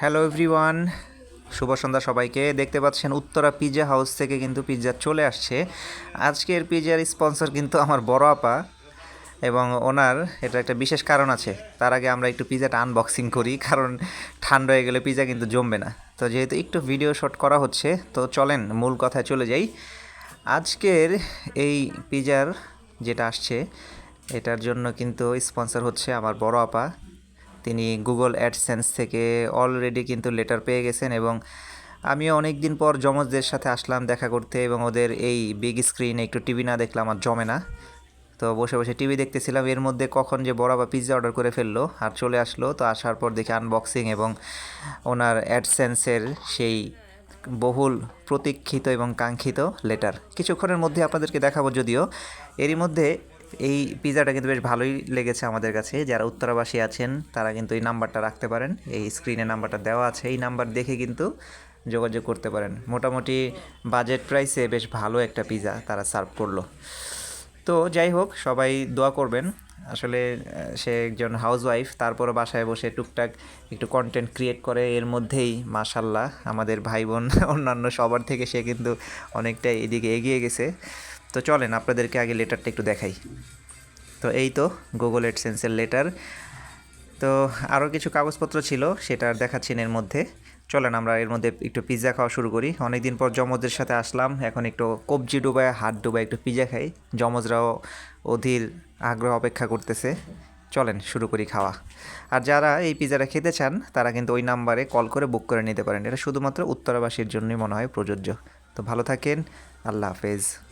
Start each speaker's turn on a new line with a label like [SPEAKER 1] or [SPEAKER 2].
[SPEAKER 1] Hello everyone শুভ সন্ধ্যা সবাইকে। দেখতে পাচ্ছেন উত্তরা পিজা হাউস থেকে কিন্তু পিৎজা চলে আসছে। আজকের পিজার স্পন্সর কিন্তু আমার বড় আপা এবং ওনার এটা একটা বিশেষ কারণ আছে। তার আগে আমরা একটু পিজাটা আনবক্সিং করি, কারণ ঠান্ডা হয়ে গেলে পিজা কিন্তু জমবে না। তো যেহেতু একটু ভিডিও শট করা হচ্ছে, তো চলেন মূল কথায় চলে যাই। আজকের এই পিজার যেটা আসছে, এটার জন্য কিন্তু স্পন্সর হচ্ছে আমার বড় আপা। তিনি গুগল অ্যাডসেন্স থেকে অলরেডি কিন্তু লেটার পেয়ে গেছেন এবং আমিও অনেক দিন পর যমজদের সাথে আসলাম দেখা করতে এবং ওদের এই বিগ স্ক্রিনে একটু টিভি না দেখলে আমার জমে না। তো বসে বসে টিভি দেখতেছিলাম, এর মধ্যে কখন যে বড় বা পিৎজা অর্ডার করে ফেলল আর চলে আসলো। তো আসার পর দেখি আনবক্সিং এবং ওনার অ্যাডসেন্সের সেই বহুল প্রতীক্ষিত এবং কাঙ্ক্ষিত লেটার কিছুক্ষণের মধ্যে আপনাদেরকে দেখাবো যদিও। এরই মধ্যে এই পিজাটা কিন্তু বেশ ভালোই লেগেছে আমাদের কাছে। যারা উত্তরাবাসী আছেন, তারা কিন্তু এই নাম্বারটা রাখতে পারেন। এই স্ক্রিনে নাম্বারটা দেওয়া আছে। এই নাম্বার দেখে কিন্তু যোগাযোগ করতে পারেন। মোটামুটি বাজেট প্রাইসে বেশ ভালো একটা পিজা তারা সার্ভ করল। তো যাই হোক, সবাই দোয়া করবেন। আসলে সে একজন হাউসওয়াইফ তারপরও বাসায় বসে টুকটাক একটু কন্টেন্ট ক্রিয়েট করে। এর মধ্যেই মাশাল্লাহ আমাদের ভাই বোন, অন্যান্য সবার থেকে সে কিন্তু অনেকটাই এদিকে এগিয়ে গেছে। তো চলেন আপনাদেরকে আগে লেটারটা একটু দেখাই। তো এই তো গুগল এডসেন্সের লেটার। তো আরও কিছু কাগজপত্র ছিল, সেটা আর দেখাচ্ছি এর মধ্যে। চলেন আমরা এর মধ্যে একটু পিৎজা খাওয়া শুরু করি। অনেকদিন পর যমজদের সাথে আসলাম, এখন একটু কবজি ডুবায়, হাত ডুবায় একটু পিৎজা খাই। যমজরাও অধীর আগ্রহ অপেক্ষা করতেছে। চলেন শুরু করি খাওয়া। আর যারা এই পিৎজাটা খেতে চান, তারা কিন্তু ওই নাম্বারে কল করে বুক করে নিতে পারেন। এটা শুধুমাত্র উত্তরাবাসীর জন্যই মনে হয় প্রযোজ্য। তো ভালো থাকেন, আল্লাহ হাফেজ।